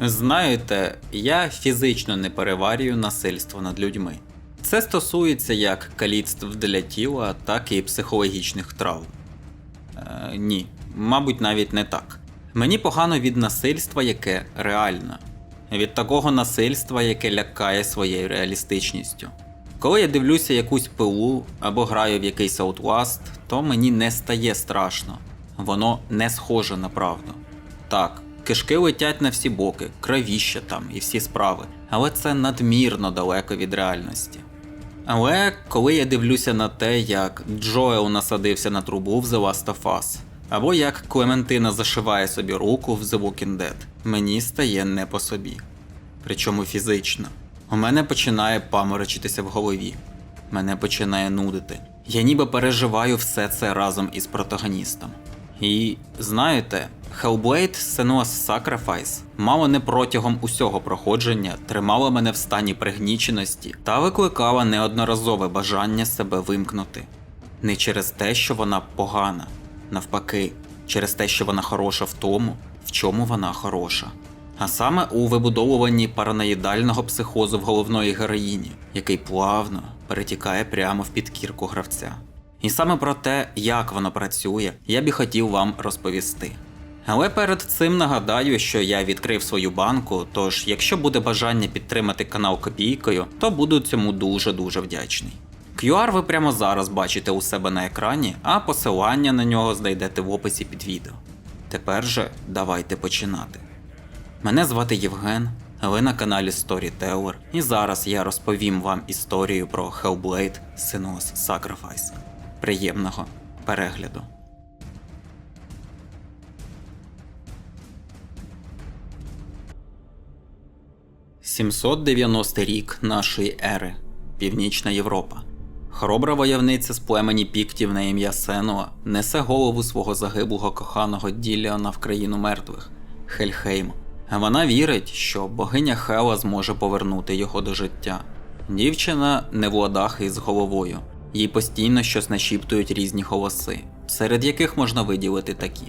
Знаєте, я фізично не переварюю насильство над людьми. Це стосується як каліцтв для тіла, так і психологічних травм. Е, ні, мабуть, навіть не так. Мені погано від насильства, яке реальне, від такого насильства, яке лякає своєю реалістичністю. Коли я дивлюся якусь пилу або граю в якийсь Outlast, то мені не стає страшно. Воно не схоже на правду. Так, кишки летять на всі боки, кровіще там і всі справи, але це надмірно далеко від реальності. Але коли я дивлюся на те, як Джоел насадився на трубу в The Last of Us, або як Клементина зашиває собі руку в The Walking Dead, мені стає не по собі. Причому фізично. У мене починає паморочитися в голові. Мене починає нудити. Я ніби переживаю все це разом із протагоністом. І знаєте, Hellblade Senua's Sacrifice мало не протягом усього проходження тримала мене в стані пригніченості та викликала неодноразове бажання себе вимкнути. Не через те, що вона погана, навпаки, через те, що вона хороша в тому, в чому вона хороша. А саме у вибудовуванні параноїдального психозу в головної героїні, який плавно перетікає прямо в підкірку гравця. І саме про те, як воно працює, я б і хотів вам розповісти. Але перед цим нагадаю, що я відкрив свою банку, тож якщо буде бажання підтримати канал копійкою, то буду цьому дуже-дуже вдячний. QR ви прямо зараз бачите у себе на екрані, а посилання на нього знайдете в описі під відео. Тепер же давайте починати. Мене звати Євген, ви на каналі Storyteller, і зараз я розповім вам історію про Hellblade Senua's Sacrifice. Приємного перегляду. «790 рік нашої ери. Північна Європа. Хоробра войовниця з племені піктів на ім'я Сенуа несе голову свого загиблого коханого Діліона в країну мертвих Хельхейм. Вона вірить, що богиня Хела зможе повернути його до життя. Дівчина не в ладах із головою, їй постійно щось нашіптують різні голоси, серед яких можна виділити такі.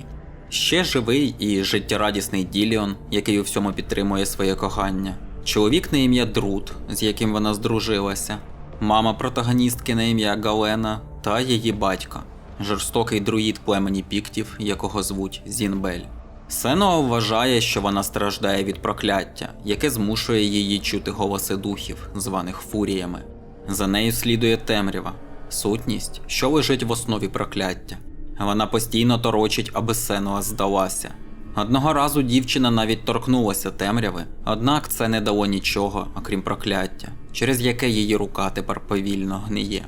Ще живий і життєрадісний Діліон, який у всьому підтримує своє кохання. Чоловік на ім'я Друт, з яким вона здружилася, мама протагоністки на ім'я Галена та її батько, жорстокий друїд племені піктів, якого звуть Зінбель. Сенуа вважає, що вона страждає від прокляття, яке змушує її чути голоси духів, званих фуріями. За нею слідує темрява, сутність, що лежить в основі прокляття. Вона постійно торочить, аби Сенуа здалася. Одного разу дівчина навіть торкнулася темряви, однак це не дало нічого, окрім прокляття, через яке її рука тепер повільно гниє.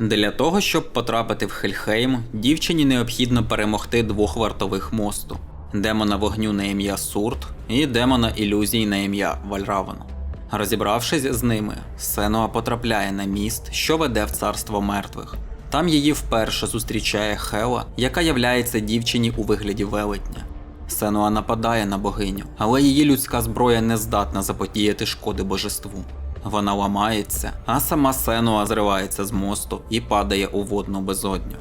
Для того, щоб потрапити в Хельхейм, дівчині необхідно перемогти двох вартових мосту: демона вогню на ім'я Сурт і демона ілюзій на ім'я Вальраван. Розібравшись з ними, Сенуа потрапляє на міст, що веде в царство мертвих. Там її вперше зустрічає Хела, яка являється дівчині у вигляді велетня. Сенуа нападає на богиню, але її людська зброя не здатна заподіяти шкоди божеству. Вона ламається, а сама Сенуа зривається з мосту і падає у водну безодню.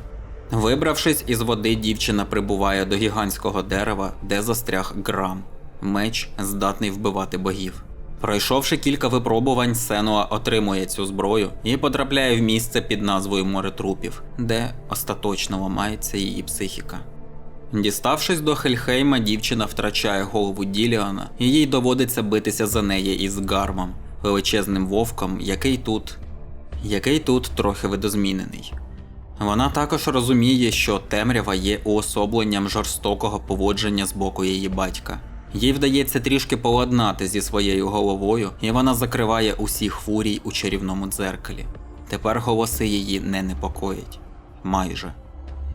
Вибравшись із води, дівчина прибуває до гігантського дерева, де застряг грам. Меч здатний вбивати богів. Пройшовши кілька випробувань, Сенуа отримує цю зброю і потрапляє в місце під назвою Море трупів, де остаточно ламається її психіка. Діставшись до Хельхейма, дівчина втрачає голову Діліана, і їй доводиться битися за неї із Гармом, величезним вовком, який тут. який тут трохи видозмінений. Вона також розуміє, що темрява є уособленням жорстокого поводження з боку її батька. Їй вдається трішки поладнати зі своєю головою, і вона закриває усіх фурій у чарівному дзеркалі. Тепер голоси її не непокоять. Майже.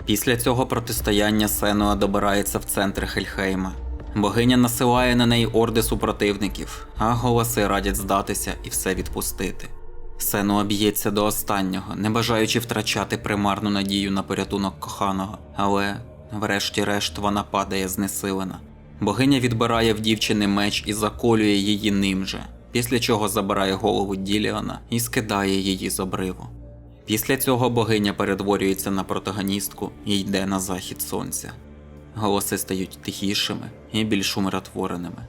Після цього протистояння Сенуа добирається в центр Хельхейма. Богиня насилає на неї орди супротивників, а голоси радять здатися і все відпустити. Сенуа б'ється до останнього, не бажаючи втрачати примарну надію на порятунок коханого, але, врешті-решт, вона падає знесилена. Богиня відбирає в дівчини меч і заколює її ним же, після чого забирає голову Діліона і скидає її з обриву. Після цього богиня перетворюється на протагоністку і йде на захід сонця. Голоси стають тихішими і більш умиротвореними.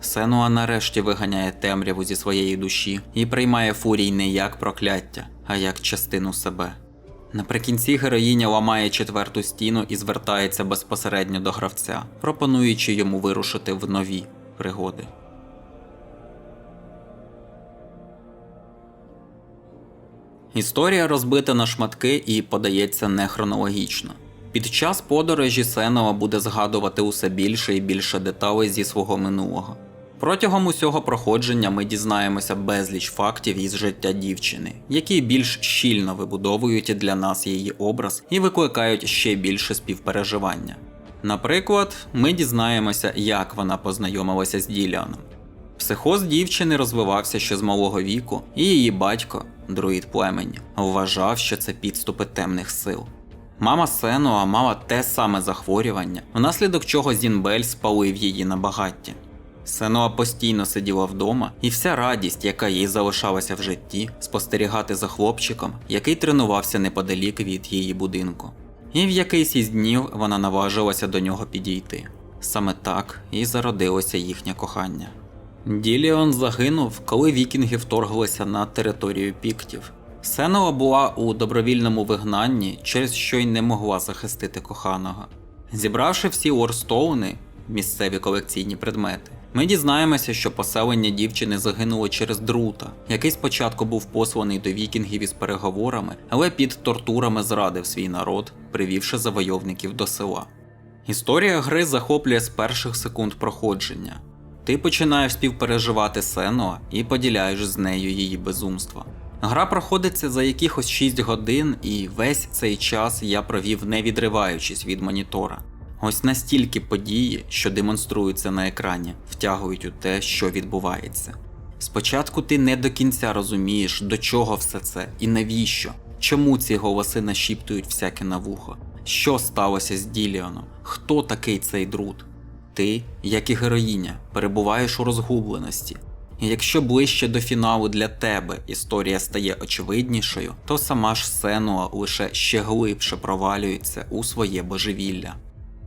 Сенуа нарешті виганяє темряву зі своєї душі і приймає фурій не як прокляття, а як частину себе. Наприкінці героїня ламає четверту стіну і звертається безпосередньо до гравця, пропонуючи йому вирушити в нові пригоди. Історія розбита на шматки і подається не хронологічно. Під час подорожі Сенова буде згадувати усе більше і більше деталей зі свого минулого. Протягом усього проходження ми дізнаємося безліч фактів із життя дівчини, які більш щільно вибудовують для нас її образ і викликають ще більше співпереживання. Наприклад, ми дізнаємося, як вона познайомилася з Діліаном. Психоз дівчини розвивався ще з малого віку, і її батько, друїд племені, вважав, що це підступи темних сил. Мама Сенуа мала те саме захворювання, внаслідок чого Зінбель спалив її на багатті. Сенуа постійно сиділа вдома, і вся радість, яка їй залишалася в житті, спостерігати за хлопчиком, який тренувався неподалік від її будинку. І в якийсь із днів вона наважилася до нього підійти. Саме так і зародилося їхнє кохання. Діліон загинув, коли вікінги вторглися на територію піктів. Сенова була у добровільному вигнанні, через що й не могла захистити коханого. Зібравши всі Уорстоуни, місцеві колекційні предмети, ми дізнаємося, що поселення дівчини загинуло через друта, який спочатку був посланий до вікінгів із переговорами, але під тортурами зрадив свій народ, привівши завойовників до села. Історія гри захоплює з перших секунд проходження. Ти починаєш співпереживати Сенуа і поділяєш з нею її безумство. Гра проходиться за якихось 6 годин, і весь цей час я провів не відриваючись від монітора. Ось настільки події, що демонструються на екрані, втягують у те, що відбувається. Спочатку ти не до кінця розумієш, до чого все це і навіщо, чому ці голоси нашіптують всяке на вухо, що сталося з Діліоном, хто такий цей друт. Ти, як і героїня, перебуваєш у розгубленості. І якщо ближче до фіналу для тебе історія стає очевиднішою, то сама ж Сенуа лише ще глибше провалюється у своє божевілля.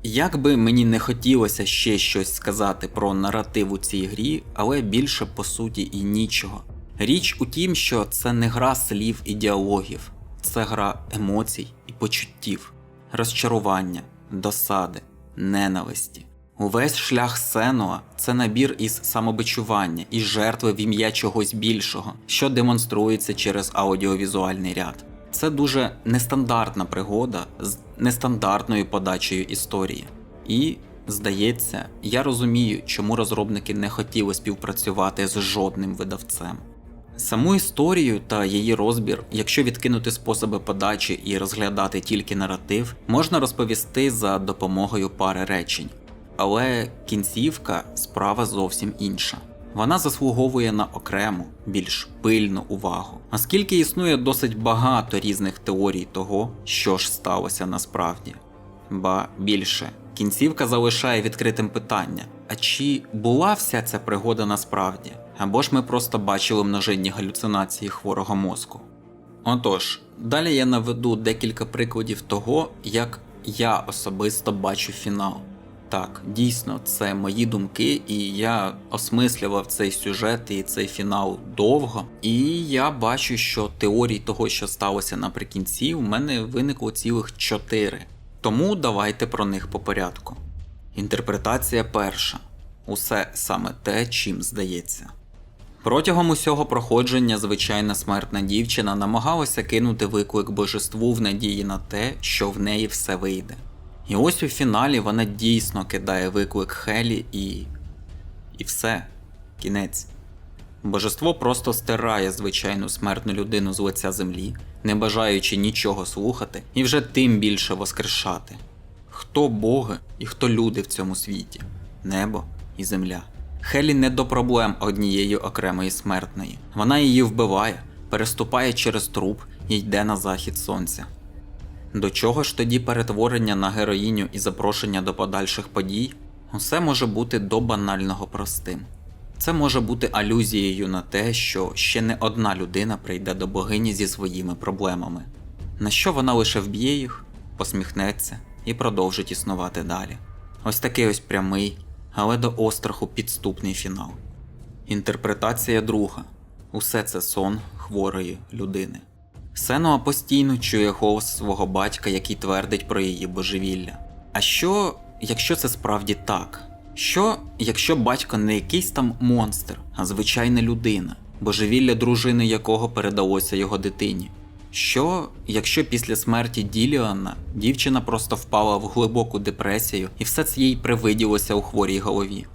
Як би мені не хотілося ще щось сказати про наратив у цій грі, але більше по суті і нічого. Річ у тім, що це не гра слів і діалогів, це гра емоцій і почуттів, розчарування, досади, ненависті. Увесь шлях Сенуа це набір із самобичування і жертви в ім'я чогось більшого, що демонструється через аудіовізуальний ряд. Це дуже нестандартна пригода з нестандартною подачею історії. І, здається, я розумію, чому розробники не хотіли співпрацювати з жодним видавцем. Саму історію та її розбір, якщо відкинути способи подачі і розглядати тільки наратив, можна розповісти за допомогою пари речень. Але кінцівка справа зовсім інша. Вона заслуговує на окрему, більш пильну увагу, оскільки існує досить багато різних теорій того, що ж сталося насправді. Ба більше, кінцівка залишає відкритим питання: а чи була вся ця пригода насправді? Або ж ми просто бачили множинні галюцинації хворого мозку? Отож, далі я наведу декілька прикладів того, як я особисто бачу фінал. Так, дійсно, це мої думки, і я осмислював цей сюжет і цей фінал довго. І я бачу, що теорій того, що сталося наприкінці, у мене виникло цілих чотири. Тому давайте про них по порядку. Інтерпретація перша. Усе саме те, чим здається. Протягом усього проходження звичайна смертна дівчина намагалася кинути виклик божеству в надії на те, що в неї все вийде. І ось у фіналі вона дійсно кидає виклик Хелі і. І все, кінець. Божество просто стирає звичайну смертну людину з лиця землі, не бажаючи нічого слухати і вже тим більше воскрешати. Хто боги і хто люди в цьому світі? Небо і земля. Хелі не до проблем однієї окремої смертної. Вона її вбиває, переступає через труп і йде на захід сонця. До чого ж тоді перетворення на героїню і запрошення до подальших подій? Усе може бути до банального простим. Це може бути алюзією на те, що ще не одна людина прийде до богині зі своїми проблемами, на що вона лише вб'є їх, посміхнеться і продовжить існувати далі. Ось такий ось прямий, але до остраху підступний фінал. Інтерпретація друга. Усе це сон хворої людини. Сенуа постійно чує голос свого батька, який твердить про її божевілля. А що, якщо це справді так? Що, якщо батько не якийсь там монстр, а звичайна людина, божевілля дружини якого передалося його дитині? Що, якщо після смерті Діліана дівчина просто впала в глибоку депресію і все це їй привиділося у хворій голові?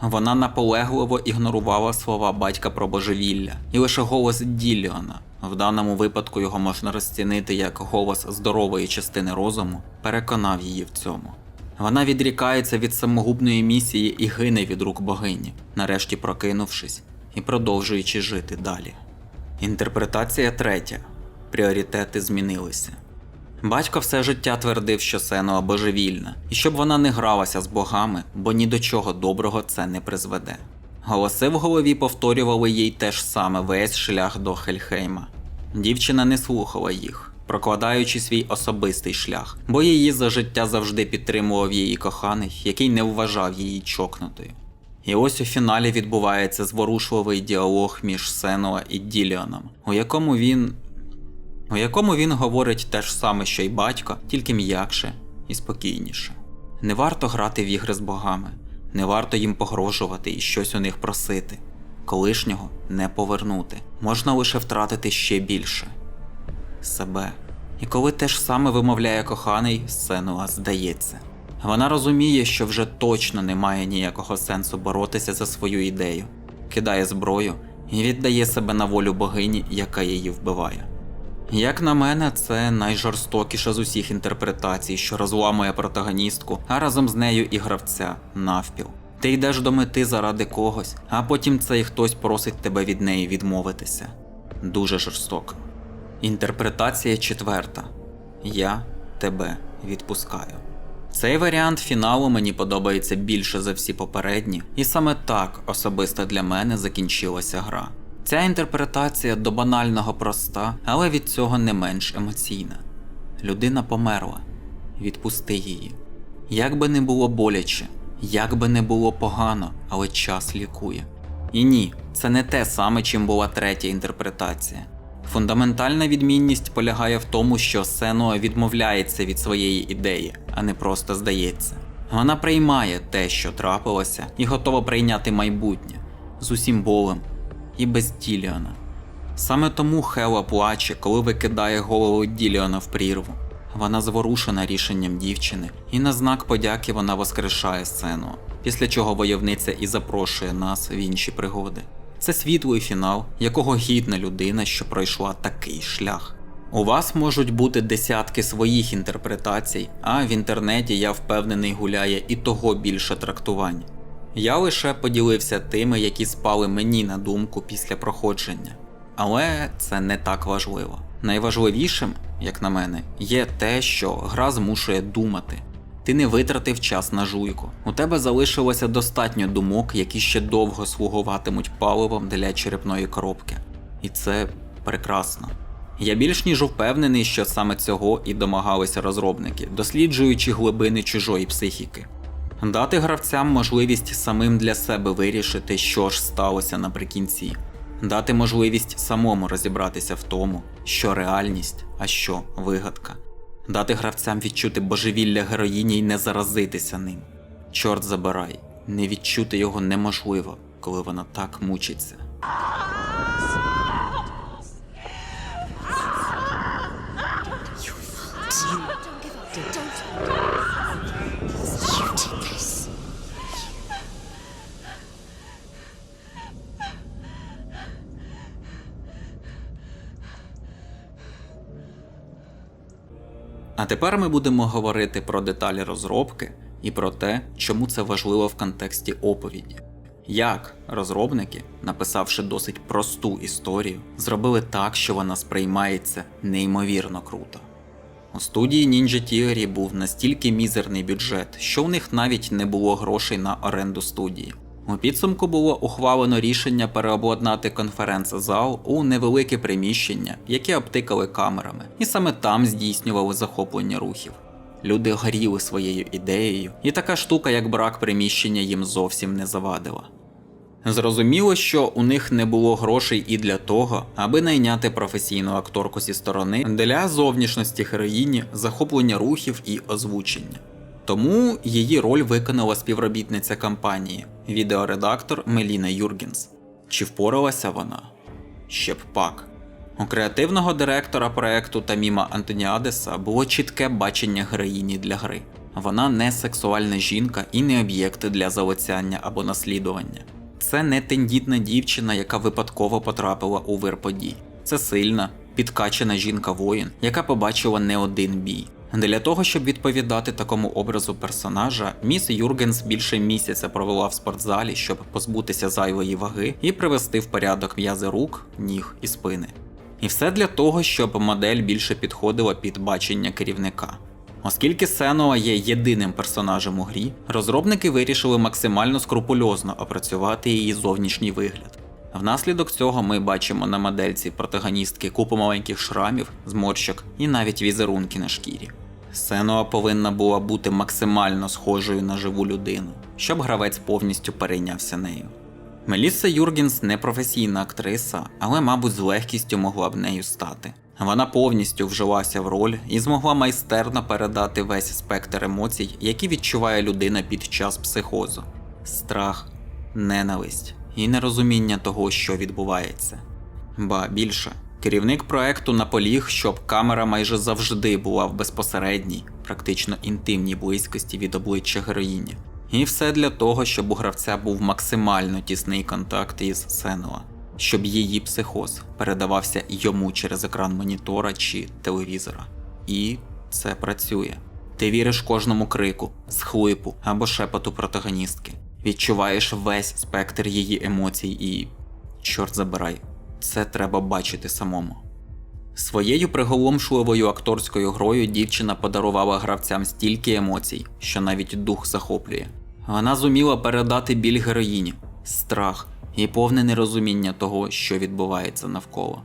Вона наполегливо ігнорувала слова батька про божевілля, і лише голос Діліона, в даному випадку його можна розцінити як голос здорової частини розуму, переконав її в цьому. Вона відрікається від самогубної місії і гине від рук богині, нарешті прокинувшись і продовжуючи жити далі. Інтерпретація третя. Пріоритети змінилися. Батько все життя твердив, що Сенуа божевільна, і щоб вона не гралася з богами, бо ні до чого доброго це не призведе. Голоси в голові повторювали їй те ж саме весь шлях до Хельхейма. Дівчина не слухала їх, прокладаючи свій особистий шлях, бо її за життя завжди підтримував її коханий, який не вважав її чокнутою. І ось у фіналі відбувається зворушливий діалог між Сенуа і Діліаном, у якому він у якому він говорить те ж саме, що й батько, тільки м'якше і спокійніше. Не варто грати в ігри з богами, не варто їм погрожувати і щось у них просити. Колишнього не повернути, можна лише втратити ще більше себе. І коли те ж саме вимовляє коханий, Сенуа здається. Вона розуміє, що вже точно немає ніякого сенсу боротися за свою ідею, кидає зброю і віддає себе на волю богині, яка її вбиває. Як на мене, це найжорстокіша з усіх інтерпретацій, що розламує протагоністку, а разом з нею і гравця навпіл. Ти йдеш до мети заради когось, а потім цей хтось просить тебе від неї відмовитися. Дуже жорстоко. Інтерпретація четверта. Я тебе відпускаю. Цей варіант фіналу мені подобається більше за всі попередні, і саме так особисто для мене закінчилася гра. Ця інтерпретація до банального проста, але від цього не менш емоційна. Людина померла, відпусти її. Як би не було боляче, як би не було погано, але час лікує. І ні, це не те саме, чим була третя інтерпретація. Фундаментальна відмінність полягає в тому, що Сенуа відмовляється від своєї ідеї, а не просто здається. Вона приймає те, що трапилося, і готова прийняти майбутнє з усім болем і без Діліана. Саме тому Хела плаче, коли викидає голову Діліана в прірву. Вона зворушена рішенням дівчини, і на знак подяки вона воскрешає сцену, після чого войовниця і запрошує нас в інші пригоди. Це світлий фінал, якого гідна людина, що пройшла такий шлях. У вас можуть бути десятки своїх інтерпретацій, а в інтернеті я впевнений гуляє і того більше трактувань. Я лише поділився тими, які спали мені на думку після проходження. Але це не так важливо. Найважливішим, як на мене, є те, що гра змушує думати. Ти не витратив час на жуйку. У тебе залишилося достатньо думок, які ще довго слугуватимуть паливом для черепної коробки. І це прекрасно. Я більш ніж впевнений, що саме цього і домагалися розробники, досліджуючи глибини чужої психіки. Дати гравцям можливість самим для себе вирішити, що ж сталося наприкінці, дати можливість самому розібратися в тому, що реальність, а що вигадка, дати гравцям відчути божевілля героїні й не заразитися ним. Чорт забирай, не відчути його неможливо, коли вона так мучиться. А тепер ми будемо говорити про деталі розробки і про те, чому це важливо в контексті оповіді. Як розробники, написавши досить просту історію, зробили так, що вона сприймається неймовірно круто. У студії Ninja Theory був настільки мізерний бюджет, що у них навіть не було грошей на оренду студії. У підсумку було ухвалено рішення переобладнати конференц-зал у невелике приміщення, яке обтикали камерами, і саме там здійснювали захоплення рухів. Люди горіли своєю ідеєю, і така штука, як брак приміщення, їм зовсім не завадила. Зрозуміло, що у них не було грошей і для того, аби найняти професійну акторку зі сторони для зовнішності героїні, захоплення рухів і озвучення. Тому її роль виконала співробітниця компанії, відеоредактор Меліна Юргенс. Чи впоралася вона? Ще б пак. У креативного директора проекту Таміма Антоніадеса було чітке бачення героїні для гри. Вона не сексуальна жінка і не об'єкт для залицяння або наслідування. Це не тендітна дівчина, яка випадково потрапила у вир подій. Це сильна, підкачана жінка-воїн, яка побачила не один бій. Для того, щоб відповідати такому образу персонажа, міс Юргенс більше місяця провела в спортзалі, щоб позбутися зайвої ваги і привести в порядок м'язи рук, ніг і спини. І все для того, щоб модель більше підходила під бачення керівника. Оскільки Сенуа є єдиним персонажем у грі, розробники вирішили максимально скрупульозно опрацювати її зовнішній вигляд. Внаслідок цього ми бачимо на модельці протагоністки купу маленьких шрамів, зморщок і навіть візерунки на шкірі. Сенуа повинна була бути максимально схожою на живу людину, щоб гравець повністю перейнявся нею. Мелісса Юргенс не професійна актриса, але, мабуть, з легкістю могла б нею стати. Вона повністю вжилася в роль і змогла майстерно передати весь спектр емоцій, які відчуває людина під час психозу: страх, ненависть і нерозуміння того, що відбувається. Ба більше, керівник проекту наполіг, щоб камера майже завжди була в безпосередній, практично інтимній близькості від обличчя героїні. І все для того, щоб у гравця був максимально тісний контакт із Сенуа, щоб її психоз передавався йому через екран монітора чи телевізора. І це працює. Ти віриш кожному крику, схлипу або шепоту протагоністки. Відчуваєш весь спектр її емоцій і. Чорт забирай, це треба бачити самому. Своєю приголомшливою акторською грою дівчина подарувала гравцям стільки емоцій, що навіть дух захоплює. Вона зуміла передати біль героїні, страх і повне нерозуміння того, що відбувається навколо.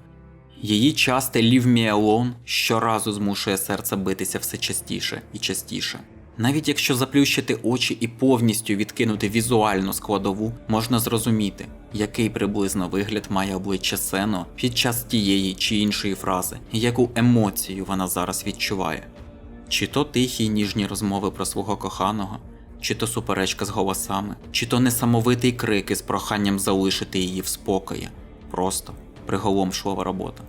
Її часте «Leave me alone» щоразу змушує серце битися все частіше і частіше. Навіть якщо заплющити очі і повністю відкинути візуальну складову, можна зрозуміти, який приблизно вигляд має обличчя Сено під час тієї чи іншої фрази, яку емоцію вона зараз відчуває. Чи то тихі й ніжні розмови про свого коханого, чи то суперечка з голосами, чи то несамовитий крик із проханням залишити її в спокої. Просто приголомшлива робота.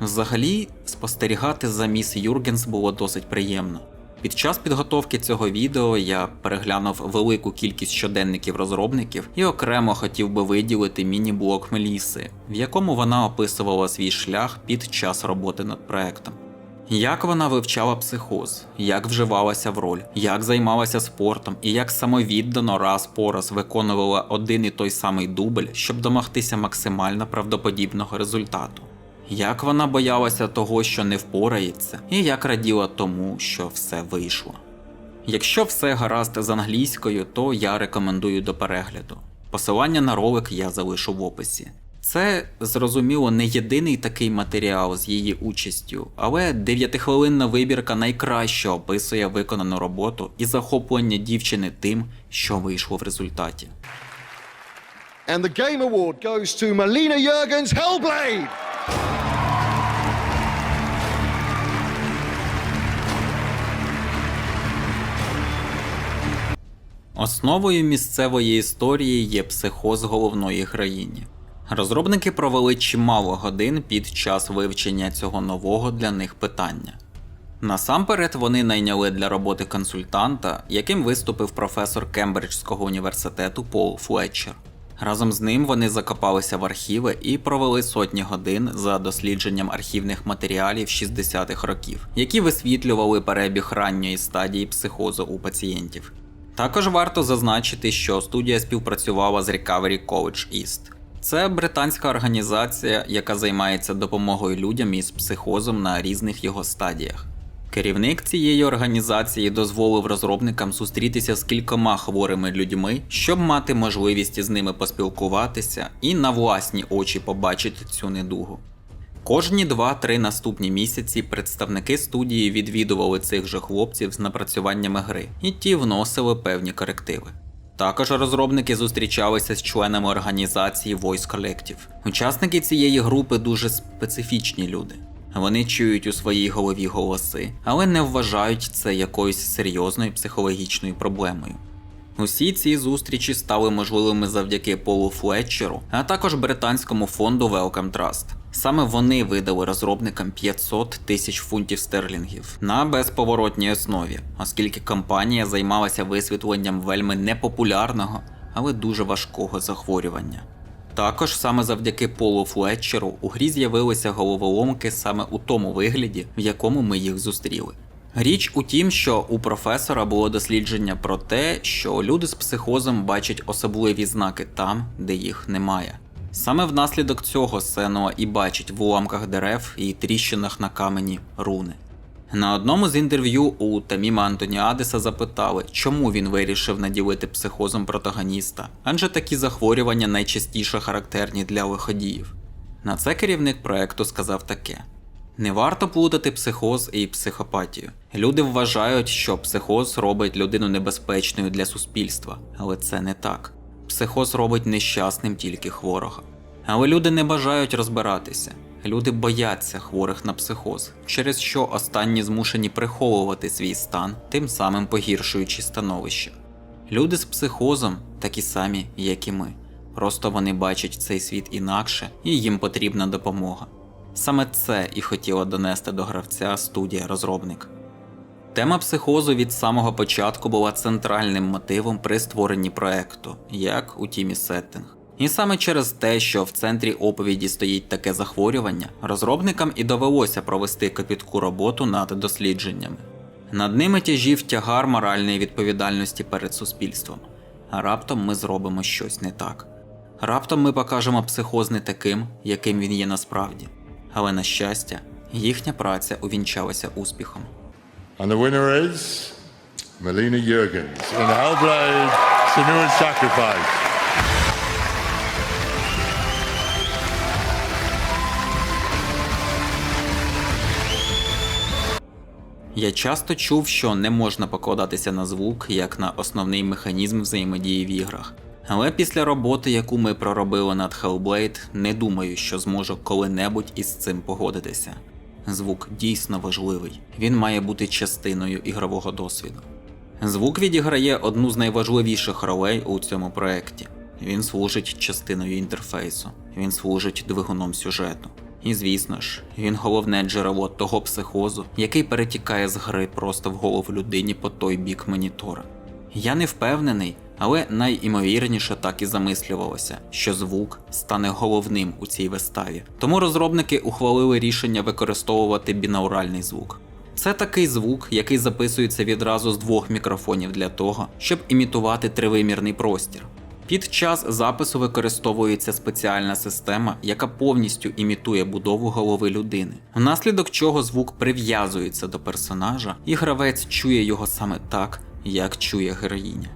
Взагалі, спостерігати за міс Юргенс було досить приємно. Під час підготовки цього відео я переглянув велику кількість щоденників розробників і окремо хотів би виділити міні-блог Меліси, в якому вона описувала свій шлях під час роботи над проектом. Як вона вивчала психоз, як вживалася в роль, як займалася спортом і як самовіддано раз по раз виконувала один і той самий дубль, щоб домогтися максимально правдоподібного результату. Як вона боялася того, що не впорається, і як раділа тому, що все вийшло. Якщо все гаразд з англійською, то я рекомендую до перегляду. Посилання на ролик я залишу в описі. Це, зрозуміло, не єдиний такий матеріал з її участю, але дев'ятихвилинна вибірка найкраще описує виконану роботу і захоплення дівчини тим, що вийшло в результаті. And the Game Award goes to Melina Jurgens Hellblade. Основою місцевої історії є психоз головної героїні. Розробники провели чимало годин під час вивчення цього нового для них питання. Насамперед вони найняли для роботи консультанта, яким виступив професор Кембриджського університету Пол Флетчер. Разом з ним вони закопалися в архіви і провели сотні годин за дослідженням архівних матеріалів 60-х років, які висвітлювали перебіг ранньої стадії психозу у пацієнтів. Також варто зазначити, що студія співпрацювала з Recovery College East. Це британська організація, яка займається допомогою людям із психозом на різних його стадіях. Керівник цієї організації дозволив розробникам зустрітися з кількома хворими людьми, щоб мати можливість з ними поспілкуватися і на власні очі побачити цю недугу. Кожні 2-3 наступні місяці представники студії відвідували цих же хлопців з напрацюваннями гри, і ті вносили певні корективи. Також розробники зустрічалися з членами організації Voice Collective. Учасники цієї групи дуже специфічні люди. Вони чують у своїй голові голоси, але не вважають це якоюсь серйозною психологічною проблемою. Усі ці зустрічі стали можливими завдяки Полу Флетчеру, а також британському фонду Wellcome Trust. Саме вони видали розробникам 500 тисяч фунтів стерлінгів на безповоротній основі, оскільки компанія займалася висвітленням вельми непопулярного, але дуже важкого захворювання. Також саме завдяки Полу Флетчеру у грі з'явилися головоломки саме у тому вигляді, в якому ми їх зустріли. Річ у тім, що у професора було дослідження про те, що люди з психозом бачать особливі знаки там, де їх немає. Саме внаслідок цього Сенуа і бачить в уламках дерев і тріщинах на камені руни. На одному з інтерв'ю у Таміма Антоніадеса запитали, чому він вирішив наділити психозом протагоніста, адже такі захворювання найчастіше характерні для лиходіїв. На це керівник проекту сказав таке: не варто плутати психоз і психопатію. Люди вважають, що психоз робить людину небезпечною для суспільства, але це не так. Психоз робить нещасним тільки хворого. Але люди не бажають розбиратися. Люди бояться хворих на психоз, через що останні змушені приховувати свій стан, тим самим погіршуючи становище. Люди з психозом такі самі, як і ми. Просто вони бачать цей світ інакше і їм потрібна допомога. Саме це і хотіла донести до гравця студія розробник. Тема психозу від самого початку була центральним мотивом при створенні проекту, як у тімі сеттинг. І саме через те, що в центрі оповіді стоїть таке захворювання, розробникам і довелося провести копітку роботу над дослідженнями. Над ними тяжів тягар моральної відповідальності перед суспільством. Раптом ми зробимо щось не так. Раптом ми покажемо психоз не таким, яким він є насправді. Але на щастя, їхня праця увінчалася успіхом. And the winner is Melina Jurgens in Hellblade Senua's Sacrifice. Я часто чув, що не можна покладатися на звук як на основний механізм взаємодії в іграх. Але після роботи, яку ми проробили над Hellblade, не думаю, що зможу коли-небудь із цим погодитися. Звук дійсно важливий, він має бути частиною ігрового досвіду. Звук відіграє одну з найважливіших ролей у цьому проєкті. Він служить частиною інтерфейсу, він служить двигуном сюжету. І звісно ж, він головне джерело того психозу, який перетікає з гри просто в голову людині по той бік монітора. Я не впевнений, але найімовірніше так і замислювалося, що звук стане головним у цій виставі. Тому розробники ухвалили рішення використовувати бінауральний звук. Це такий звук, який записується відразу з двох мікрофонів для того, щоб імітувати тривимірний простір. Під час запису використовується спеціальна система, яка повністю імітує будову голови людини, внаслідок чого звук прив'язується до персонажа, і гравець чує його саме так, як чує героїня.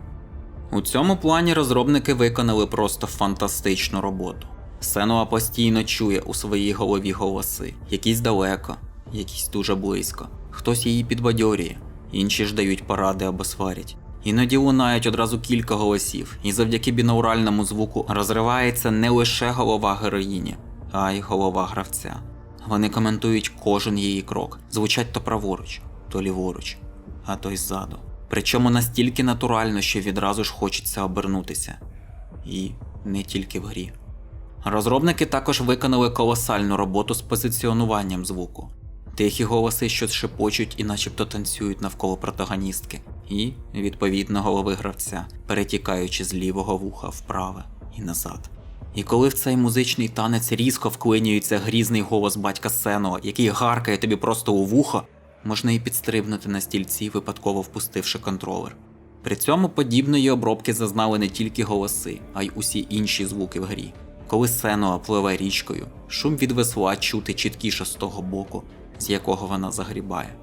У цьому плані розробники виконали просто фантастичну роботу. Сенуа постійно чує у своїй голові голоси, якісь далеко, якісь дуже близько. Хтось її підбадьорює, інші ж дають поради або сварять. Іноді лунають одразу кілька голосів, і завдяки бінауральному звуку розривається не лише голова героїні, а й голова гравця. Вони коментують кожен її крок, звучать то праворуч, то ліворуч, а то й ззаду. Причому настільки натурально, що відразу ж хочеться обернутися. І не тільки в грі. Розробники також виконали колосальну роботу з позиціонуванням звуку. Тихі голоси, що шепочуть і начебто танцюють навколо протагоністки, і, відповідно, голови гравця, перетікаючи з лівого вуха вправе і назад. І коли в цей музичний танець різко вклинюється грізний голос батька Сенуа, який гаркає тобі просто у вухо, можна і підстрибнути на стільці, випадково впустивши контролер. При цьому подібної обробки зазнали не тільки голоси, а й усі інші звуки в грі. Коли Сенуа пливе річкою, шум від весла чути чіткіше з того боку, з якого вона загрібає.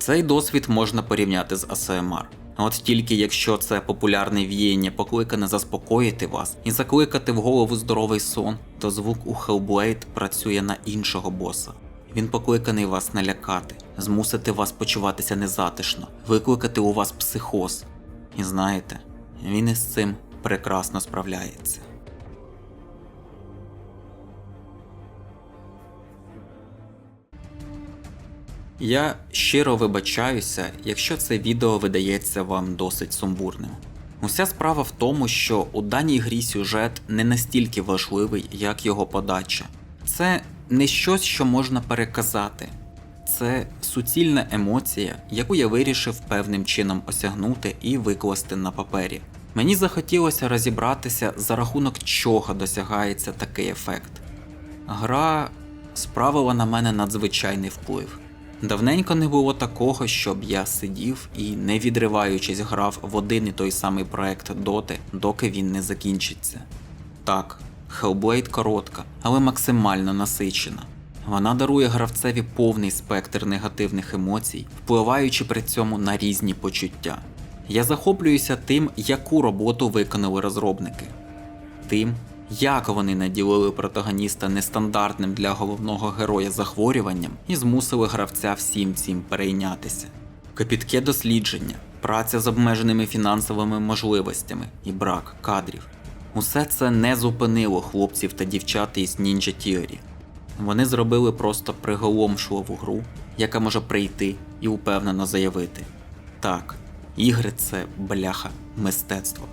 Цей досвід можна порівняти з ASMR. От тільки якщо це популярне віяння покликане заспокоїти вас і закликати в голову здоровий сон, то звук у Hellblade працює на іншого боса. Він покликаний вас налякати, змусити вас почуватися незатишно, викликати у вас психоз. І знаєте, він із цим прекрасно справляється. Я щиро вибачаюся, якщо це відео видається вам досить сумбурним. Уся справа в тому, що у даній грі сюжет не настільки важливий, як його подача. Це не щось, що можна переказати. Це суцільна емоція, яку я вирішив певним чином осягнути і викласти на папері. Мені захотілося розібратися, за рахунок чого досягається такий ефект. Гра справила на мене надзвичайний вплив. Давненько не було такого, щоб я сидів і, не відриваючись, грав в один і той самий проект доти, доки він не закінчиться. Так, Hellblade коротка, але максимально насичена. Вона дарує гравцеві повний спектр негативних емоцій, впливаючи при цьому на різні почуття. Я захоплююся тим, яку роботу виконали розробники тим, як вони наділили протагоніста нестандартним для головного героя захворюванням і змусили гравця всім цим перейнятися. Копітке дослідження, праця з обмеженими фінансовими можливостями і брак кадрів. Усе це не зупинило хлопців та дівчат із Ninja Theory. Вони зробили просто приголомшливу гру, яка може прийти і упевнено заявити: так, ігри це бляха мистецтво.